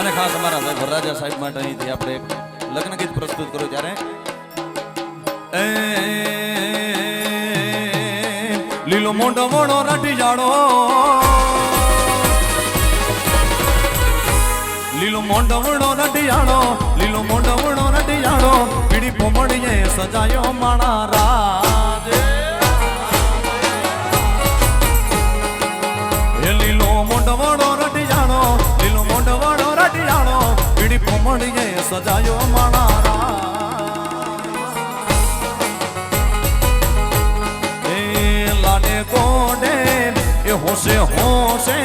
અને ખાસ અમારા ભાઈ વરરાજા સાહેબ માટે અહીંથી આપણે લગ્ન ગીત પ્રસ્તુત કરો ત્યારે. લીલો મોઢો મોડો રાઠી જાડો. લીલો મોઢો વણો જાડો, લીલો મોઢો વણો જાડો. પીડી પોમડીએ સજાયો માણા રાજે. પીડી સજાયો માણારા. એ લાડે કોડે એ હોશે હોશે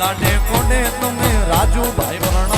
લાડે કોડે તમે રાજુભાઈ વર્ણમો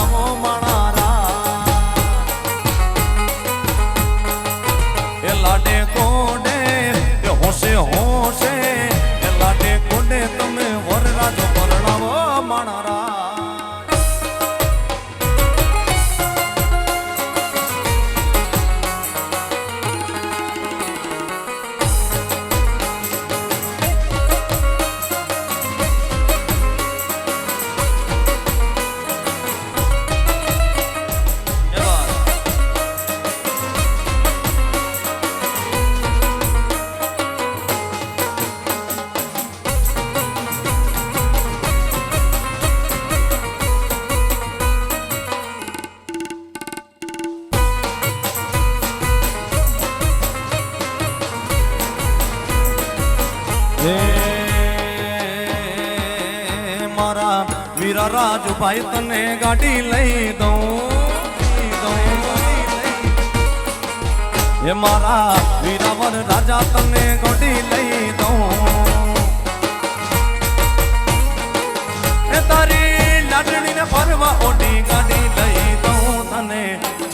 રાજુભાઈ તને ગાડી લઈ દઉં હે મારા વીરાવર રાજા તને ગાડી લઈ દઉં. એ તારી લાડણીને ફરવા ઓડી ગાડી લઈ દઉં તને.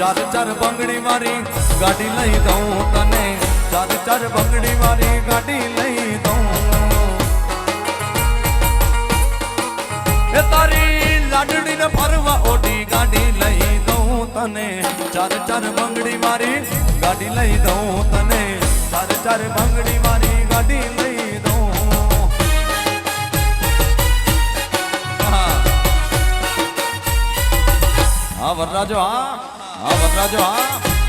ચાર ચાર બંગડી મારી ગાડી લઈ દઉં તને. ચાર ચાર બંગડી મારી ગાડી લઈ દઉં. એ તારી લાડણીને ફરવા ઓડી ગાડી લઈ દઉં તને. ચાર ચાર બંગડી મારી ગાડી લઈ દઉં તને. ચાર ચાર બંગડી મારી ગાડી લઈ દઉં. હા વરરાજો, હા. હા વરરાજો, હા.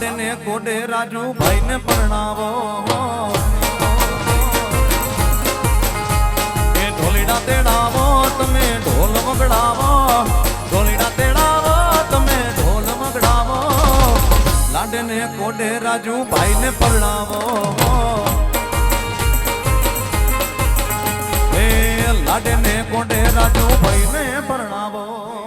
લાડે ને કોડે રાજુ ભાઈ ને પરણાવો. એ ઢોલીડા તેડાવો, તમે ઢોલ વગડાવો. ઢોલીડા તેડાવો, તમે ઢોલ વગડાવો. લાડે ને કોડે રાજુ ભાઈ ને પરણાવો. એ લાડે ને કોડે રાજુ ભાઈ ને પરણાવો.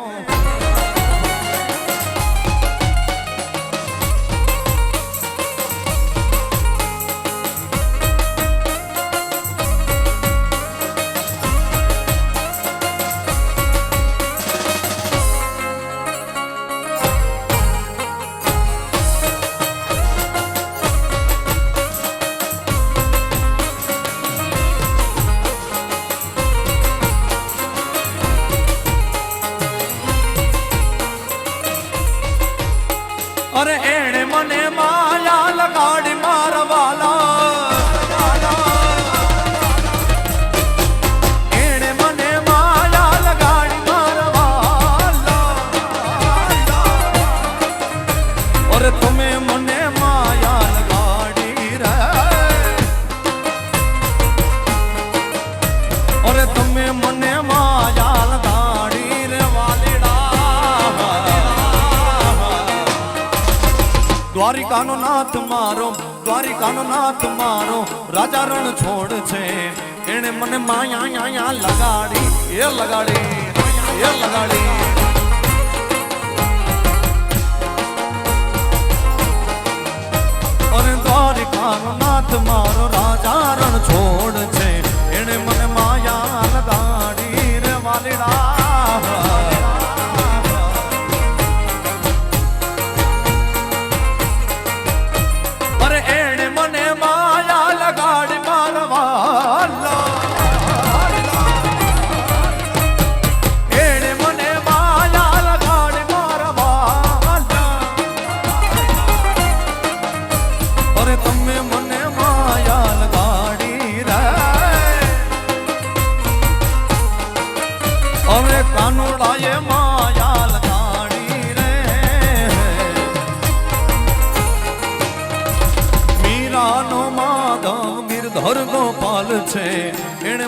દ્વારિકાનો નાથ મારો, દ્વારિકાનો નાથ મારો, રાજા રણ છોડ છે. એને મને માયા યા લગાડી, એ લગાડી એ લગાડી. અરે દ્વારિકાનો નાથ મારો, રાજા રણ છોડ છે.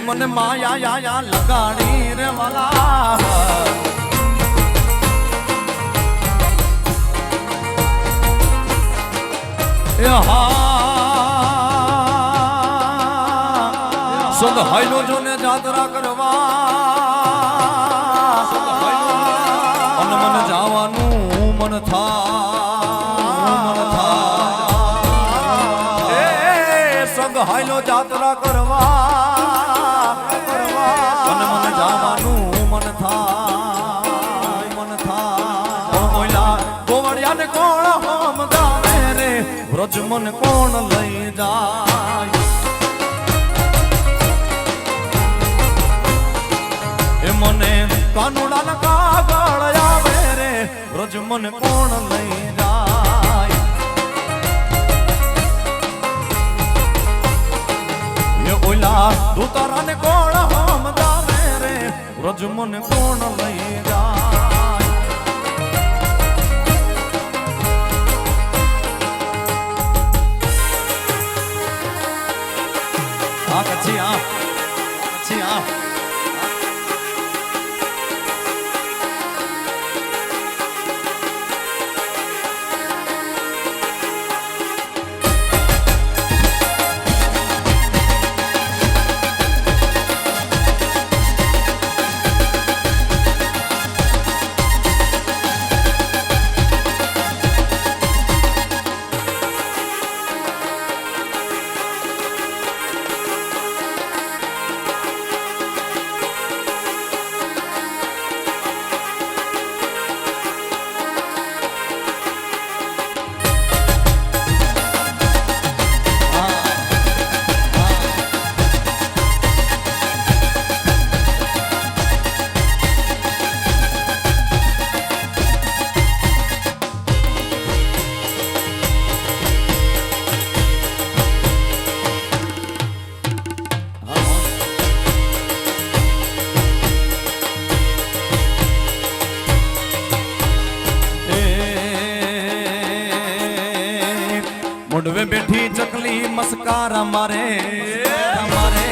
મને માયા યાયા લગાડી રે વાલા હા સદ હાઈલો જોને જાત્રા કરવા વ્રજ મને કોણ લઈ જાય? એ મને કાનુડાના કાગળ આવે રે, રોજ મને કોણ લઈ જાય? એ ઓલા દુતારાને કોણ હમ ગાવે રે, રોજ મને કોણ લઈ જાય? 안 녕. મારે મારે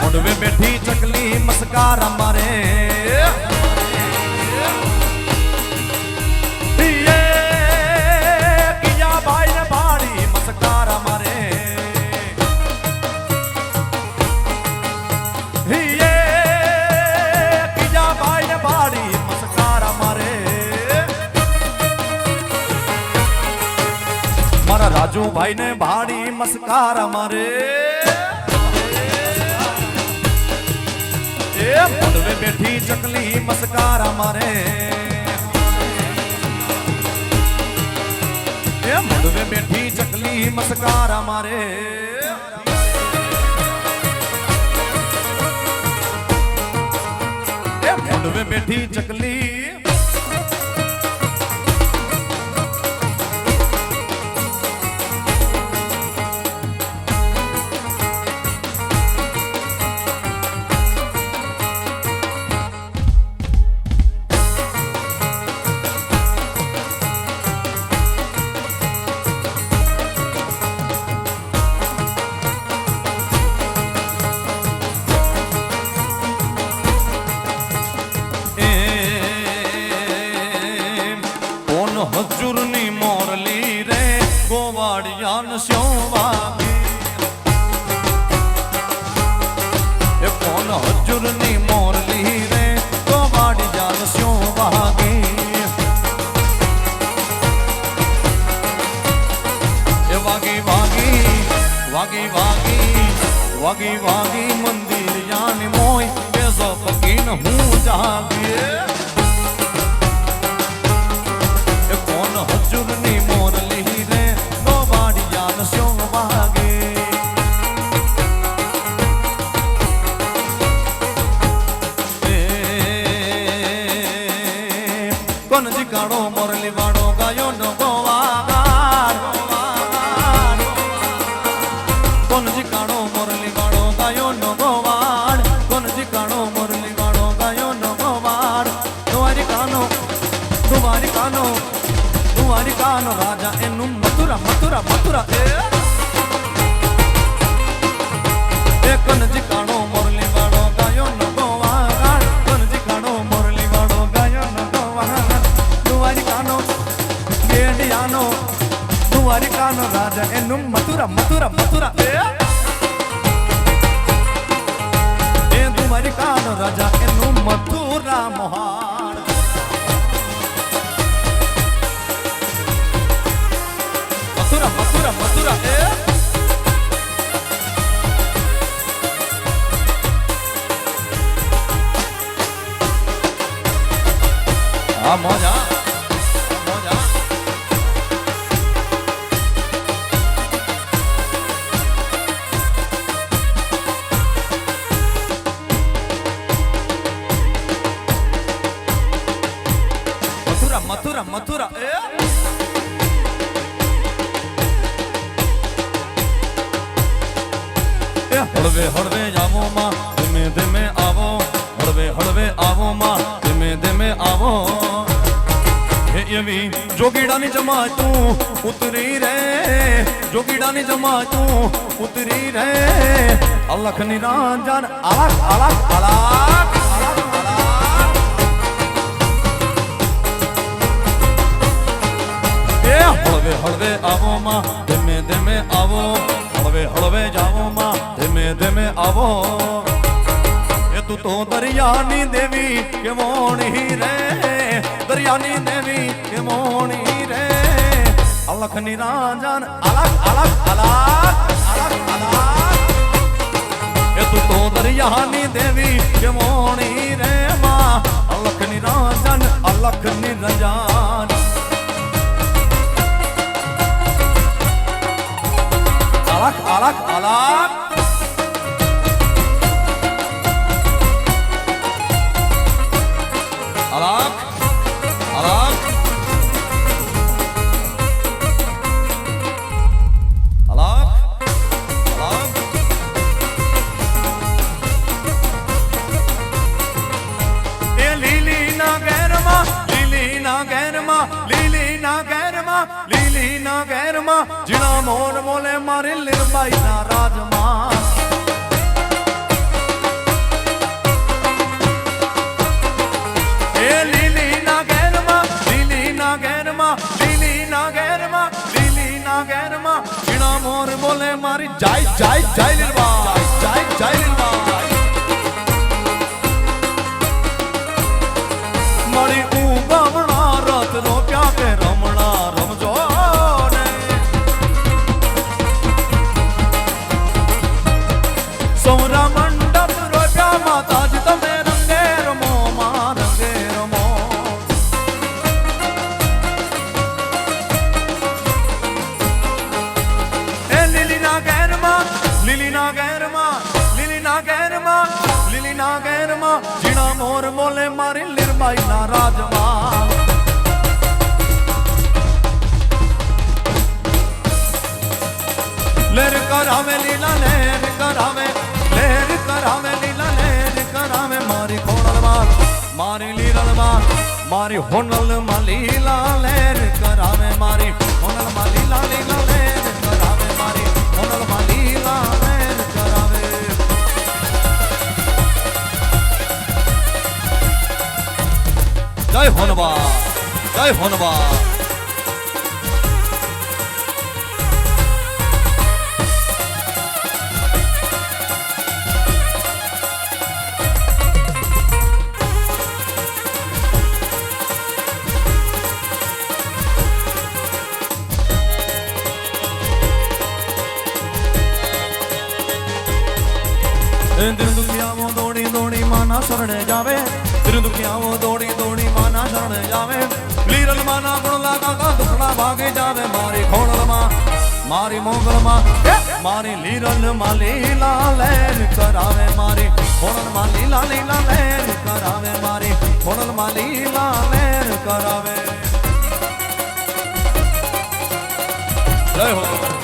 મુંડવે બેઠી ચકલી મસ્કારા મારે. રાજુભાઈ ને ભાડી મસ્કાર મારે એ પડવે બેઠી ચકલી મસ્કાર મારે એ પડવે બેઠી ચકલી મસ્કાર મારે એ પડવે બેઠી ચકલી વાગી વાગી મંદિર જાન મોય કેસો પકીન હું જાગીએ. 啊不好 જોગીડાની જમા તું ઉતરી રે જોગીડાની જમા તું ઉતરી રે અલખ નિરાંજન અલખ અલખ અલખ હળવે હળવે આવો માં ધીમે ધીમે આવો હળવે હળવે જાવો માં ધીમે ધીમે આવો તું તો દરિયાની દેવી કે મોણી રે દરિયાની દેવી કે મોણી રે અલખ નિરાંજન અલગ અલગ અલગ અલગ અલગ એ તું તો દરિયાની દેવી કે મોણી રે માં અલખ નિરાંજન અલખ નિરંજન અલગ અલગ અલગ ઘેરમાં લીલી ના ઘેરમાં લીલી ના ઘેરમાં જીણા મોર બોલે મારી લીરબાઈ ના રાજમાં. એ લીલી ના ઘેરમાં લીલી ના ઘેરમાં લીલી મોર બોલે મારી, જાય જાય જાય લીરબા ઝીણા મોર બોલે મારી લીરબાઈના રાજમાં લેર કરાવે લીલા લેર કરાવે લેર કરાવે લીલા લેર કરાવે મારી ખોણલમાં મારી લીરલમાં મારી હોનલમાં લીલા લેર કરાવે મારી હોનલમાં લીલા લીલા લેર કરાવે મારી હોનલમાં જય હોનબા જય હોનબા દુનિયા દોડી દોડી માના શરણે જાવે દુખિયાઓ દોડી દોડી માના શરણે જાવે? લીરલ માના ગુણલા કાકા દુખડા ભાગે જાવે? મારી ખોળમાં મારી મોગલમાં મારી લીરલમાં લીલા લેર કરાવે મારી. ખોળલમાં લીલા લીલા લેર કરાવે મારી. ખોળલમાં લીલા લેર કરાવે. જય હો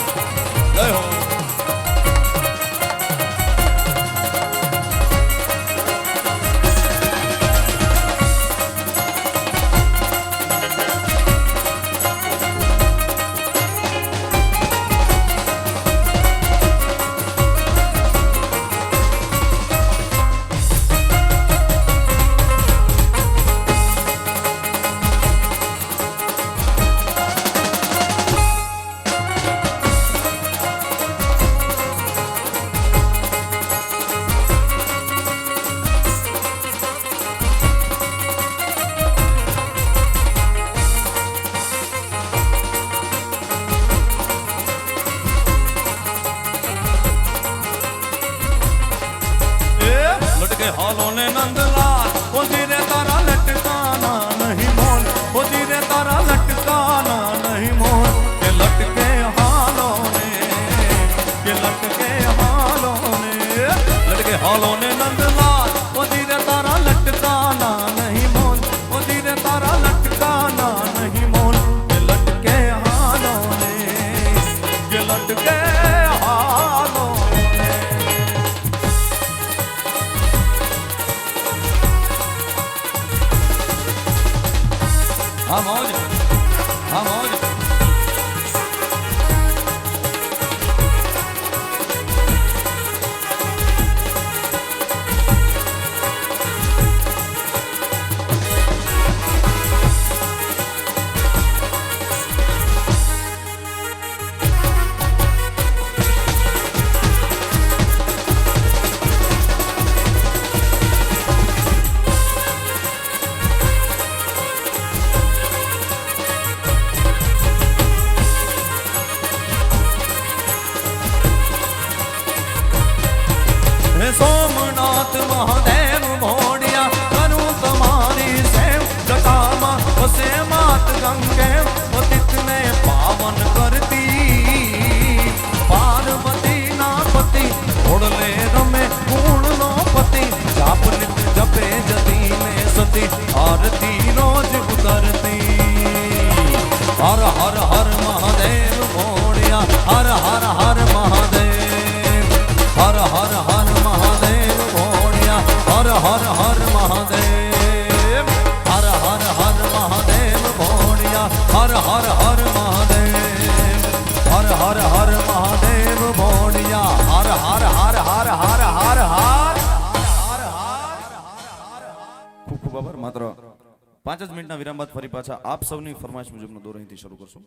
आरती रोज उतरती हर हर हर महादेव मोड़िया हर हर हर महादेव हर हर हर महादेव मोड़िया हर हर हर महादेव हर हर हर महादेव मोड़िया हर हर हर महादेव हर हर हर માત્ર પાંચ જ મિનિટના વિરામ બાદ ફરી પાછા આપ સૌની ફરમાઈશ મુજબનો દોર અહીંથી શરૂ કરશું.